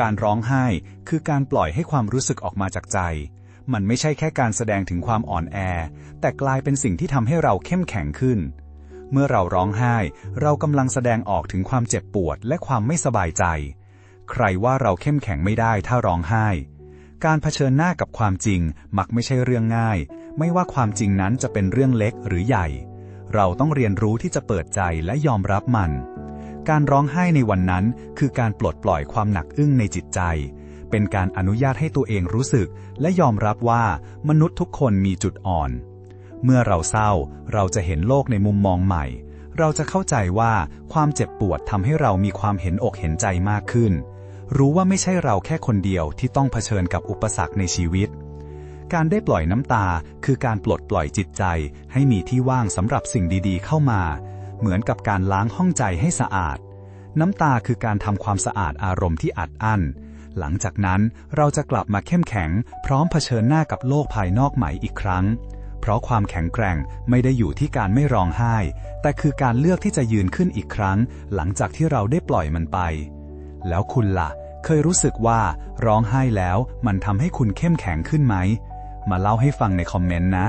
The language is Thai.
การร้องไห้ คือการปล่อยให้ความรู้สึกออกมาจากใจ มันไม่ใช่แค่การแสดงถึงความอ่อนแอ แต่กลายเป็นสิ่งที่ทำให้เราเข้มแข็งขึ้น เมื่อเราร้องไห้ เรากำลังแสดงออกถึงความเจ็บปวดและความไม่สบายใจ ใครว่าเราเข้มแข็งไม่ได้ถ้าร้องไห้ การเผชิญหน้ากับความจริงมักไม่ใช่เรื่องง่าย ไม่ว่าความจริงนั้นจะเป็นเรื่องเล็กหรือใหญ่ เราต้องเรียนรู้ที่จะเปิดใจและยอมรับมัน การร้องไห้ในวันนั้นคือการปลดปล่อยความหนักอึ้งในจิตใจ เป็นการอนุญาตให้ตัวเองรู้สึก และยอมรับว่ามนุษย์ทุกคนมีจุดอ่อน เมื่อเราเศร้าเราจะเห็นโลกในมุมมองใหม่ เราจะเข้าใจว่าความเจ็บปวดทำให้เรามีความเห็นอกเห็นใจมากขึ้น รู้ว่าไม่ใช่เราแค่คนเดียวที่ต้องเผชิญกับอุปสรรคในชีวิตการได้ปล่อยน้ำตาคือการปลดปล่อยจิตใจให้มีที่ว่างสำหรับสิ่งดีๆ เข้ามา เหมือนกับการล้างห้องใจให้สะอาด น้ำตาคือการทำความสะอาดอารมณ์ที่อัดอั้น หลังจากนั้นเราจะกลับมาเข้มแข็ง พร้อมเผชิญหน้ากับโลกภายนอกใหม่อีกครั้ง เพราะความแข็งแกร่งไม่ได้อยู่ที่การไม่ร้องไห้ แต่คือการเลือกที่จะยืนขึ้นอีกครั้ง หลังจากที่เราได้ปล่อยมันไป แล้วคุณล่ะ เคยรู้สึกว่าร้องไห้แล้วมันทำให้คุณเข้มแข็งขึ้นไหม มาเล่าให้ฟังในคอมเมนต์นะ